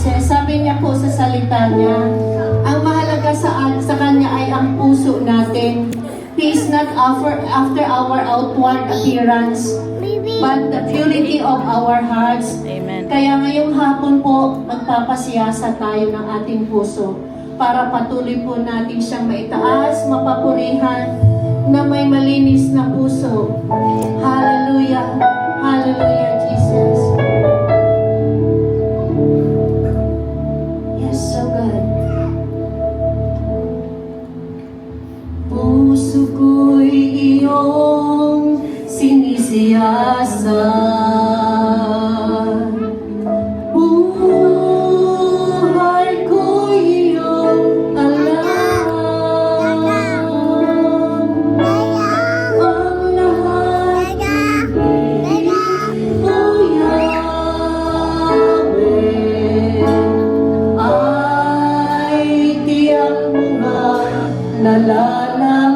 Jesus. Sabi niya po sa salita niya, ang mahalaga sa, sa Kanya ay ang puso natin. He is not after, after our outward appearance, but the purity of our hearts. Amen. Kaya ngayong hapon po, magpapasiyasa tayo ng ating puso para patuloy po natin siyang maitaas, mapapurihan, na may malinis na puso. Hallelujah! Hallelujah, Jesus! Nam.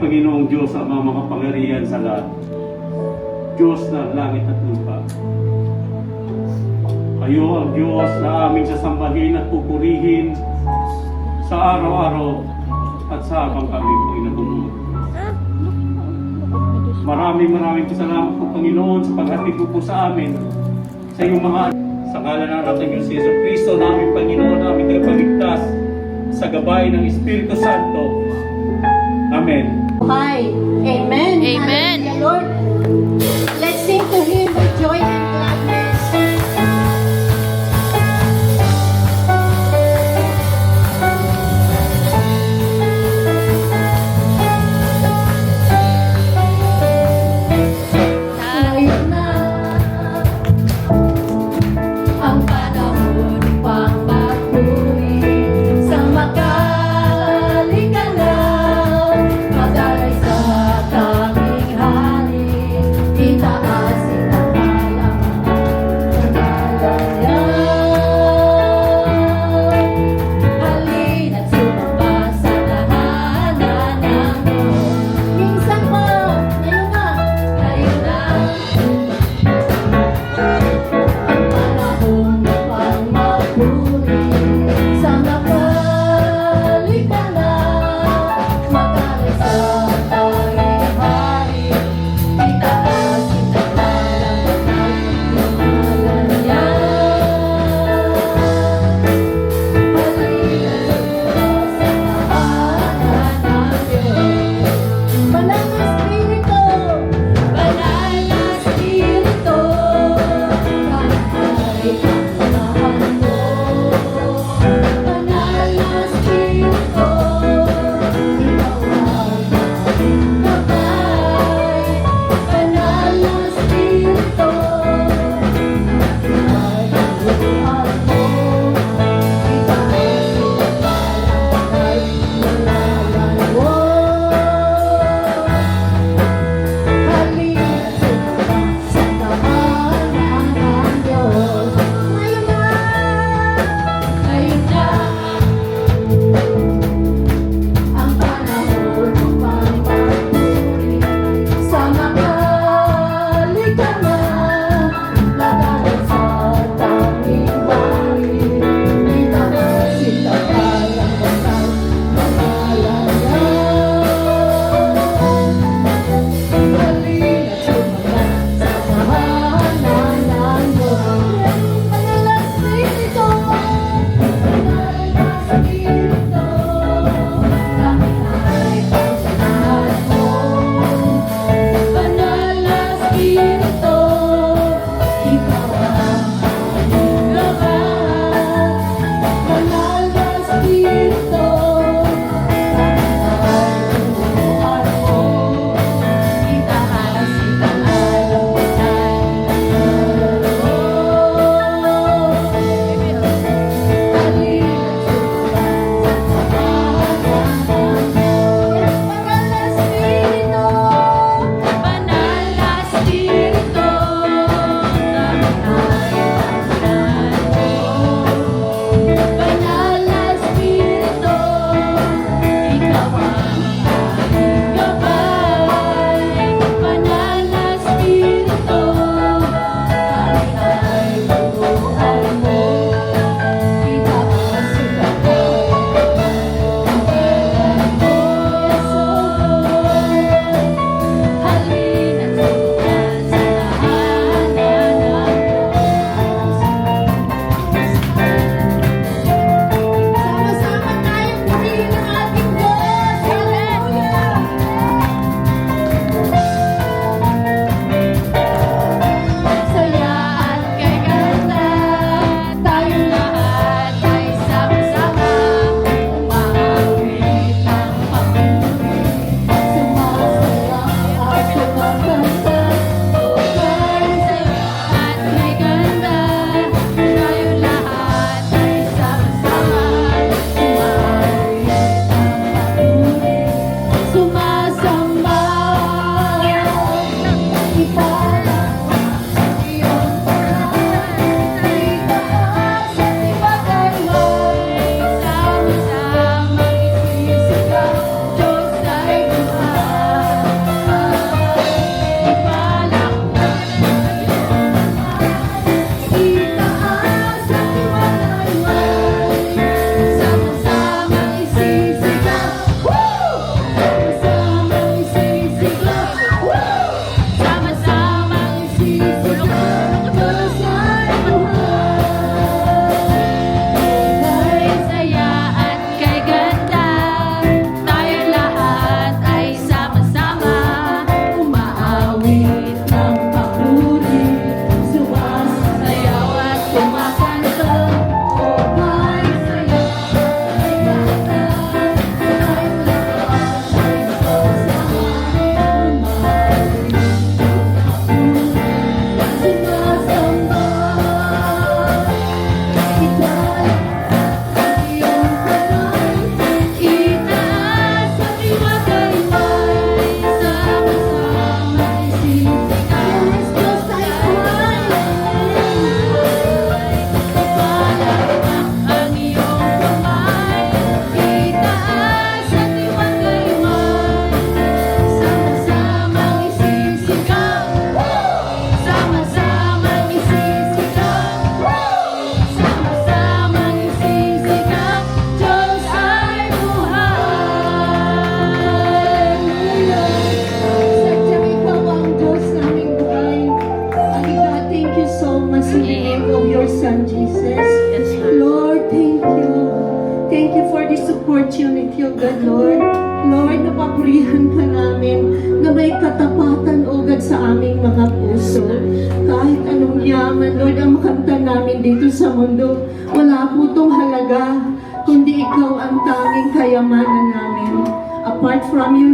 Panginoong Diyos, ang mga makapangyarihan sa lahat. Diyos ng langit at lupa. Kayo ang Diyos na aming sasambahin at pupurihin sa araw-araw at sa habang kami po. Maraming maraming salamat po Panginoon sa paghatid po po sa amin sa iyong mga sa ngalan ng ating Diyos Jesus Kristo na aming Panginoon, aming tagapagligtas sa gabay ng Espiritu Santo. Amen. Hi. Amen. Amen. Hallelujah, Lord.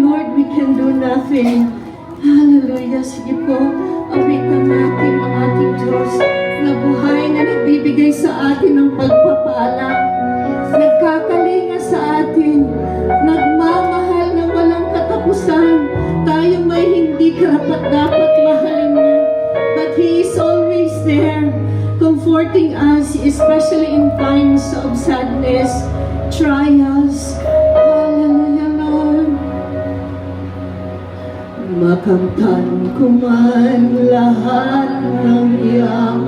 Lord, we can do nothing. Hallelujah. Sige po, awitan natin ang ating Diyos na buhay na nagbibigay sa atin ng pagpapala. Nagkakalinga sa atin, nagmamahal na walang katapusan. Tayo may hindi karapat dapat mahalin niya. But He is always there, comforting us, especially in times of sadness, trials, Makamtan ko man lahat ng iyong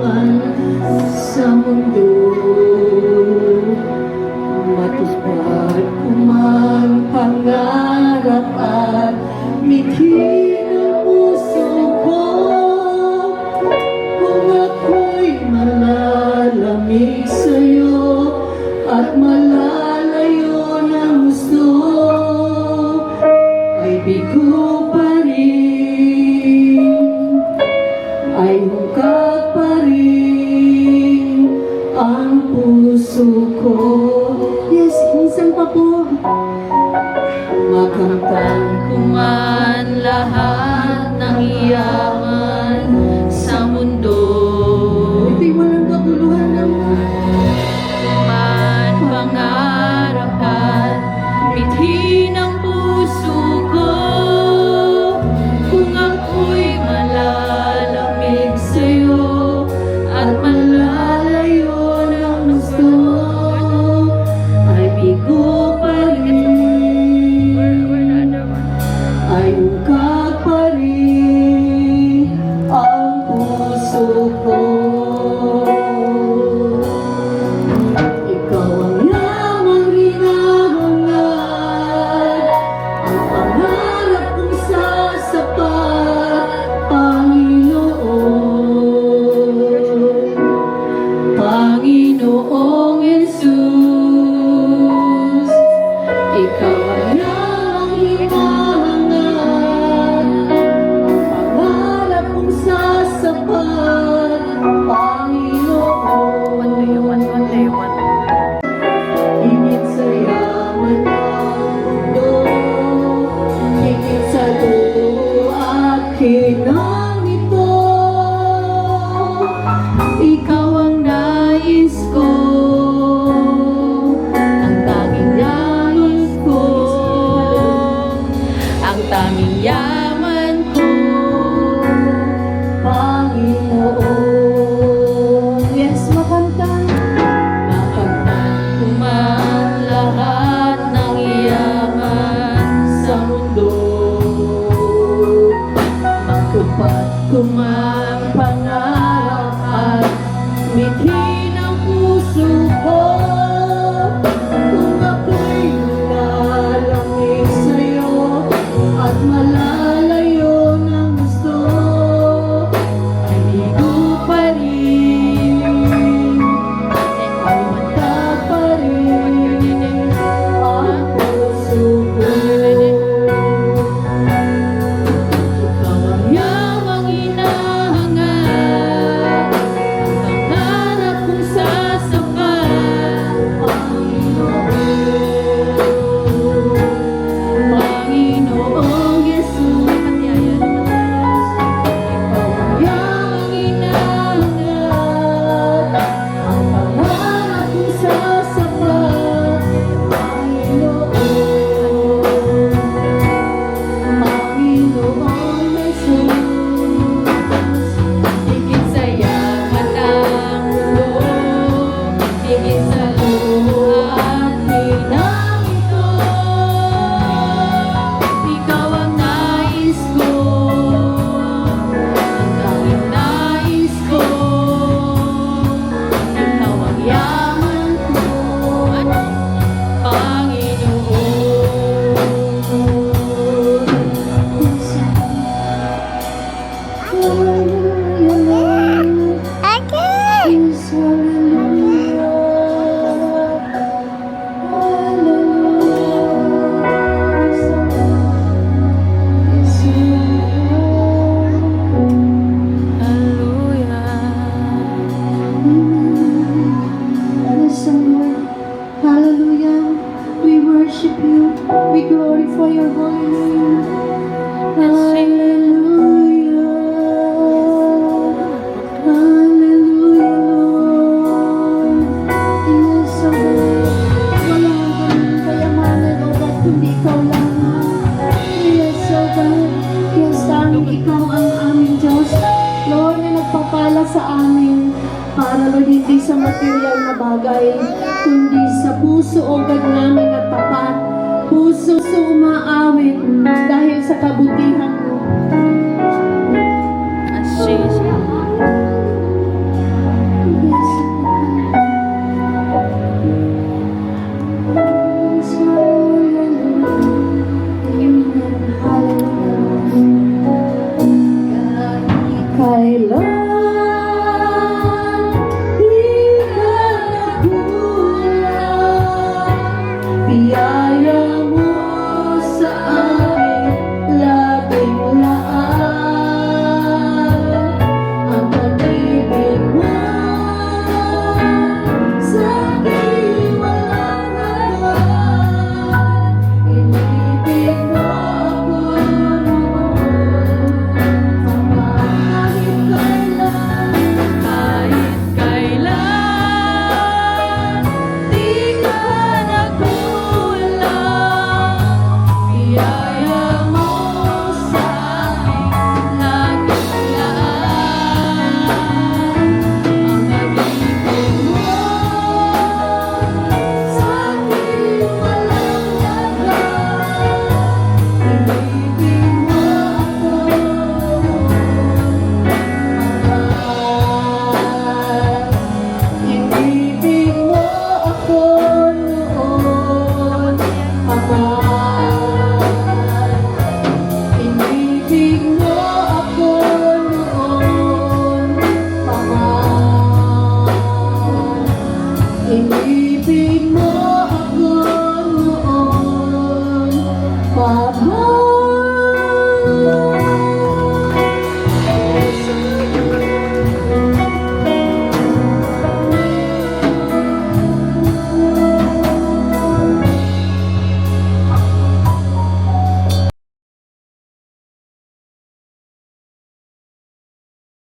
ko. Yes, minsan pa po. Makamtan ko man lahat ng iyak. Sa amin para Lord, hindi sa material na bagay, kundi sa puso o God namin na tapat. Puso umaawit dahil sa kabutihan mo.